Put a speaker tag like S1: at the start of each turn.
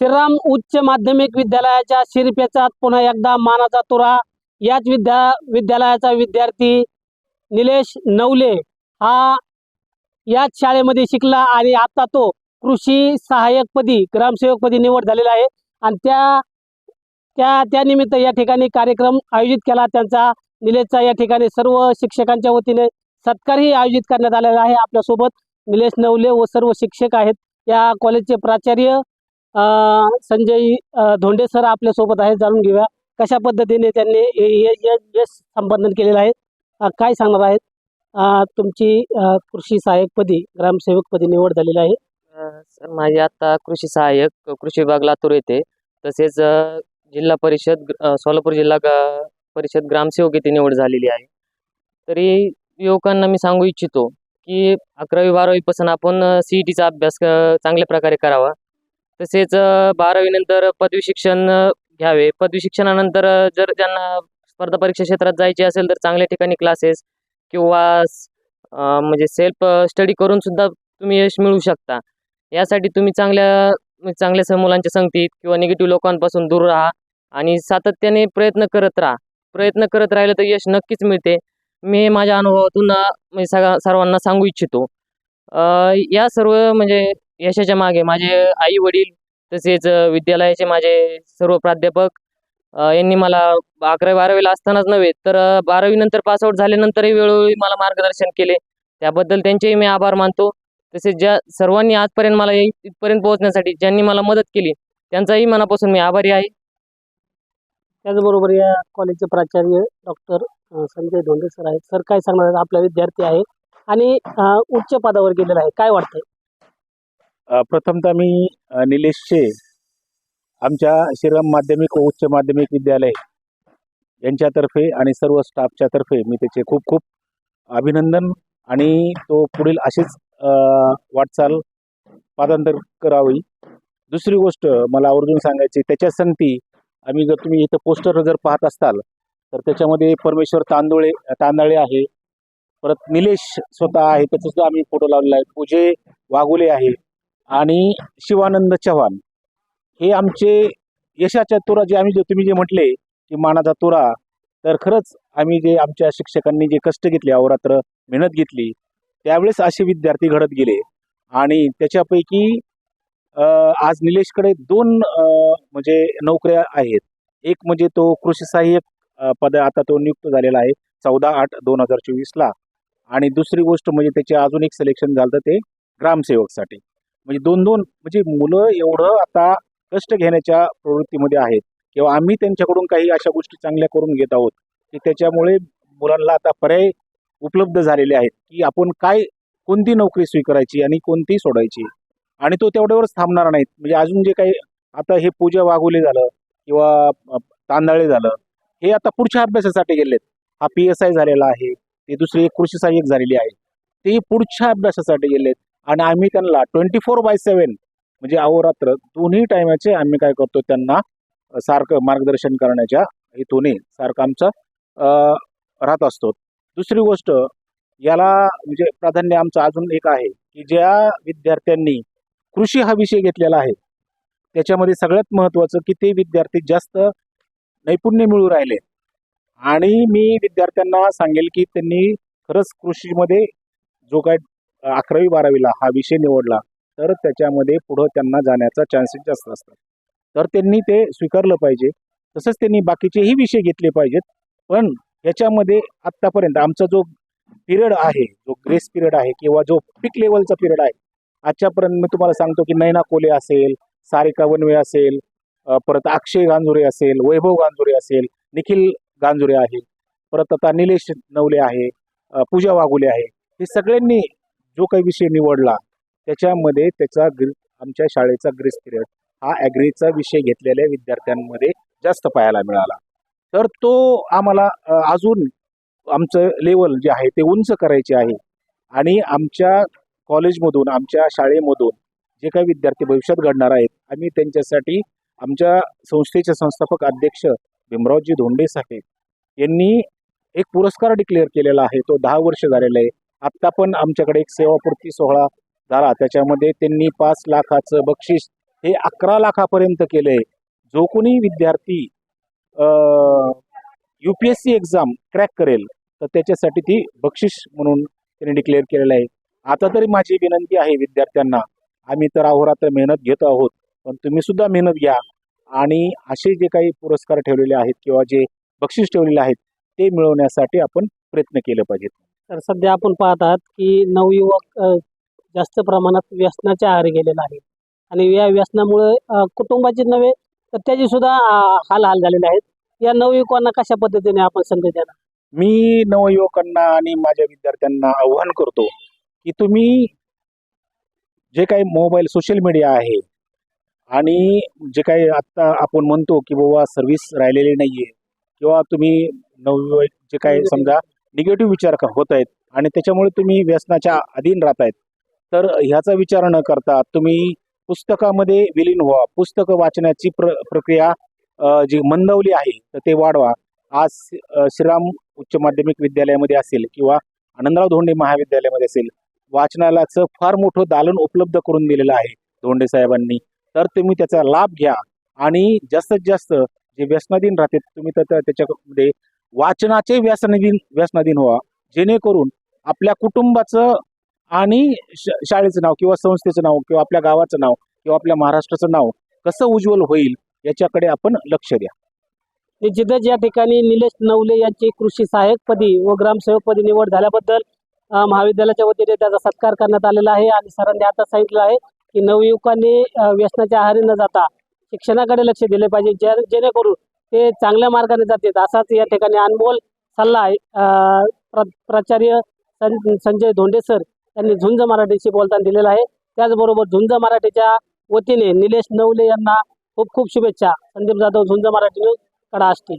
S1: श्रीराम उच्च माध्यमिक विद्यालयाच्या शिरपेचात पुन्हा एकदा मानाचा तुरा. याच विद्या विद्यालयाचा विद्यार्थी निलेश नवले हा याच शाळेमध्ये शिकला आणि आता तो कृषी सहाय्यकपदी ग्रामसेवकपदी निवड झालेला आहे. आणि त्या त्या त्यानिमित्त या ठिकाणी कार्यक्रम आयोजित केला. त्यांचा निलेशचा या ठिकाणी सर्व शिक्षकांच्या वतीने सत्कारही आयोजित करण्यात आलेला आहे. आपल्यासोबत निलेश नवले व सर्व शिक्षक आहेत. या कॉलेजचे प्राचार्य संजय धोंडे सर आपल्यासोबत आहेत जाणून घेऊया. कशा पद्धतीने त्यांनी यश संपादन केलेलं आहे? काय सांगणार आहेत? तुमची कृषी सहाय्यकपदी ग्रामसेवकपदी निवड झालेली आहे.
S2: सर माझे आता कृषी सहाय्यक कृषी विभाग लातूर येथे तसेच जिल्हा परिषद सोलापूर जिल्हा परिषद ग्रामसेवक येथे निवड झालेली आहे. तरी युवकांना मी सांगू इच्छितो की अकरावी बारावीपासून आपण सी ई टीचा अभ्यास चांगल्या प्रकारे करावा. तसेच बारावीनंतर पदवी शिक्षण घ्यावे. पदवी शिक्षणानंतर जर ज्यांना स्पर्धा परीक्षा क्षेत्रात जायचे असेल तर चांगल्या ठिकाणी क्लासेस किंवा म्हणजे सेल्फ स्टडी करून सुद्धा तुम्ही यश मिळवू शकता. यासाठी तुम्ही चांगल्या चांगल्या स- मुलांच्या संगतीत किंवा निगेटिव्ह लोकांपासून दूर राहा आणि सातत्याने प्रयत्न करत राहा. प्रयत्न करत राहिलं तर यश नक्कीच मिळते. मी माझ्या अनुभवातून म्हणजे सगळ्या सर्वांना सांगू इच्छितो. या सर्व म्हणजे यशाच्या मागे. माझे आई वडील तसेच विद्यालयाचे माझे सर्व प्राध्यापक यांनी मला अकरावी बारावीला असतानाच नव्हे तर अ, बारावीनंतर पासआउट झाल्यानंतरही वेळोवेळी मला मार्गदर्शन केले. त्याबद्दल त्यांचेही मी आभार मानतो. तसेच ज्या सर्वांनी आजपर्यंत मला इथपर्यंत पोहोचण्यासाठी ज्यांनी मला मदत केली त्यांचाही मनापासून मी आभारी आहे.
S1: त्याचबरोबर या कॉलेजचे प्राचार्य डॉक्टर संजय धोंडे सर आहेत. सर काय सांगणार? आपला विद्यार्थी आहे. आणि उच्च पदावर गेलेला आहे. काय वाटतंय?
S3: प्रथमतः मी निलेशचे निलेश शे आमच्या श्रीराम माध्यमिक व उच्च माध्यमिक विद्यालय यांच्यातर्फे आणि सर्व स्टाफच्या तर्फे मी त्याचे खूप खूप अभिनंदन आणि तो पुढील अशीच वाटचाल पादांतर करावी. दुसरी गोष्ट मला आवर्जून सांगायची त्याच्या संगती आम्ही जर तुम्ही इथं पोस्टर जर पाहत असताल तर त्याच्यामध्ये परमेश्वर तांदुळे तांदळे आहे. परत निलेश स्वतः आहे त्याचा सुद्धा आम्ही फोटो लावलेला आहे. पूजे वाघुले आहे. आणि शिवानंद चव्हाण. हे आमचे यशाच्या तुरा जे आम्ही जे तुम्ही जे म्हटले की मानाचा तुरा तर खरंच आम्ही जे आमच्या शिक्षकांनी जे कष्ट घेतले अहोरात्र मेहनत घेतली त्यावेळेस असे विद्यार्थी घडत गेले. आणि त्याच्यापैकी आज निलेशकडे दोन म्हणजे नोकऱ्या आहेत. एक म्हणजे तो कृषी सहाय्यक पद आता तो नियुक्त झालेला आहे चौदा आठ दोन हजार चोवीसला आणि दुसरी गोष्ट म्हणजे त्याचे अजून एक सिलेक्शन झालं तर ते ग्रामसेवकसाठी. म्हणजे दोन दोन म्हणजे मुलं एवढं आता कष्ट घेण्याच्या प्रवृत्तीमध्ये आहेत. किंवा आम्ही त्यांच्याकडून काही अशा गोष्टी चांगल्या करून घेत आहोत. की त्याच्यामुळे मुलांना आता पर्याय उपलब्ध झालेले आहेत. की आपण काय कोणती नोकरी स्वीकारायची आणि कोणती सोडायची? आणि तो तेवढ्यावरच थांबणार नाहीत. म्हणजे अजून जे काही आता हे पूजा वाघोले झालं किंवा तांदळे झालं हे आता पुढच्या अभ्यासासाठी गेलेत. हा पी एस आय झालेला आहे. ते दुसरी एक कृषी सहाय्यक झालेली आहे. ते पुढच्या अभ्यासासाठी गेलेत. आणि आम्ही त्यांना ट्वेंटी फोर बाय सेवन म्हणजे अहोरात्र दोन्ही टायमाचे आम्ही काय करतो त्यांना सारखं मार्गदर्शन करण्याच्या हेतूने सारखं आमचं राहत असतो. दुसरी गोष्ट याला म्हणजे प्राधान्य आमचं अजून एक आहे की ज्या विद्यार्थ्यांनी कृषी हा विषय घेतलेला आहे त्याच्यामध्ये सगळ्यात महत्त्वाचं की ते विद्यार्थी जास्त नैपुण्य मिळू राहिले. आणि मी विद्यार्थ्यांना सांगेल की त्यांनी खरंच कृषीमध्ये जो काय अकरावी बारावीला हा विषय निवडला तर त्याच्यामध्ये पुढं त्यांना जाण्याचा चान्सेस जास्त असतात. तर त्यांनी ते स्वीकारलं पाहिजे. तसंच त्यांनी बाकीचेही विषय घेतले पाहिजेत. पण याच्यामध्ये आत्तापर्यंत आमचा जो पिरियड आहे जो ग्रेस पिरियड आहे किंवा जो पीक लेवलचा पिरियड आहे आजच्यापर्यंत मी तुम्हाला सांगतो की नैना कोले असेल सारिका वनवे असेल परत अक्षय गांजुरे असेल वैभव गांजुरे असेल निखिल गांजुरे आहे परत आता निलेश नवले आहे पूजा वाघुले आहे हे सगळ्यांनी जो काही विषय निवडला त्याच्यामध्ये त्याचा ग्री आमच्या शाळेचा ग्रेस पिरियड हा ॲग्रीचा विषय घेतलेल्या विद्यार्थ्यांमध्ये जास्त पाहायला मिळाला. तर तो आम्हाला अजून आमचं लेवल जे आहे ते उंच करायचे आहे. आणि आमच्या कॉलेजमधून आमच्या शाळेमधून जे काही विद्यार्थी भविष्यात घडणार आहेत आम्ही त्यांच्यासाठी आमच्या संस्थेचे संस्थापक अध्यक्ष भीमरावजी धोंडे साहेब यांनी एक पुरस्कार डिक्लेअर केलेला आहे. तो दहा वर्ष झालेला आहे. आत्ता पण आमच्याकडे एक सेवापूर्ती सोहळा झाला. त्याच्यामध्ये त्यांनी पाच लाखाचं बक्षीस हे अकरा लाखापर्यंत केलं आहे जो कोणी विद्यार्थी U P S C exam crack करेल तर त्याच्यासाठी ती बक्षीस म्हणून त्यांनी डिक्लेअर केलेलं आहे. आता तरी माझी विनंती आहे विद्यार्थ्यांना आम्ही तर अहोरात्र मेहनत घेत आहोत पण तुम्ही सुद्धा मेहनत घ्या. आणि असे जे काही पुरस्कार ठेवलेले आहेत किंवा जे बक्षीस ठेवलेले आहेत ते मिळवण्यासाठी आपण प्रयत्न केले पाहिजेत.
S1: तर सध्या आपण पाहत आहात की नवयुवक जास्त प्रमाणात व्यसनाच्या आहारी गेलेला आहे आणि या व्यसनामुळे कुटुंबाचे नव्हे तर त्याचे सुद्धा हाल हाल झालेले आहेत. या नवयुवकांना कशा पद्धतीने आपण संदेश देणार?
S3: मी नवयुवकांना आणि माझ्या विद्यार्थ्यांना आव्हान करतो की तुम्ही जे काही मोबाईल सोशल मीडिया आहे आणि जे काही आत्ता आपण म्हणतो की बाबा सर्व्हिस राहिलेली नाहीये किंवा तुम्ही नवयुवक जे काही समजा निगेटिव्ह विचार होत आहेत आणि त्याच्यामुळे तुम्ही व्यसनाच्या अधीन राहत आहेत. तर ह्याचा विचार न करता तुम्ही पुस्तकामध्ये विलीन व्हा. पुस्तकं वाचण्याची प्र प्रक्रिया जी मंदवली आहे तर ते वाढवा. आज श्रीराम उच्च माध्यमिक विद्यालयामध्ये असेल किंवा आनंदराव धोंडे महाविद्यालयामध्ये असेल वाचनालयाचं फार मोठं दालन उपलब्ध करून दिलेलं आहे धोंडे साहेबांनी. तर तुम्ही त्याचा लाभ घ्या आणि जास्तीत जास्त जे व्यसनाधीन राहते तुम्ही तर त्याच्यामध्ये वाचनाचे व्यसनाधीन व्यसनाधीन व्हा जेणेकरून आपल्या कुटुंबाचं आणि श- शाळेचं नाव किंवा संस्थेचं नाव किंवा आपल्या गावाचं नाव किंवा आपल्या महाराष्ट्राचं नाव कसं उज्ज्वल होईल याच्याकडे आपण लक्ष द्या.
S1: निश्चितच या ठिकाणी निलेश नवले यांची कृषी सहाय्यकपदी व ग्रामसेवकपदी निवड झाल्याबद्दल महाविद्यालयाच्या वतीने त्याचा सत्कार करण्यात आलेला आहे आणि सरांनी आता सांगितलं आहे की नवयुवकांनी व्यसनाच्या आहारी न जाता शिक्षणाकडे लक्ष दिले पाहिजे. जे जेणेकरून ते चांगल्या मार्गाने जातात. असाच या ठिकाणी अनमोल सल्ला आहे. प्र प्राचार्य सं संजय धोंडे सर यांनी झुंज मराठीशी बोलताना दिलेला आहे. त्याचबरोबर झुंज मराठीच्या वतीने निलेश नवले यांना खूप खूप शुभेच्छा. संदीप जाधव झुंज मराठी न्यूज कडा असतील.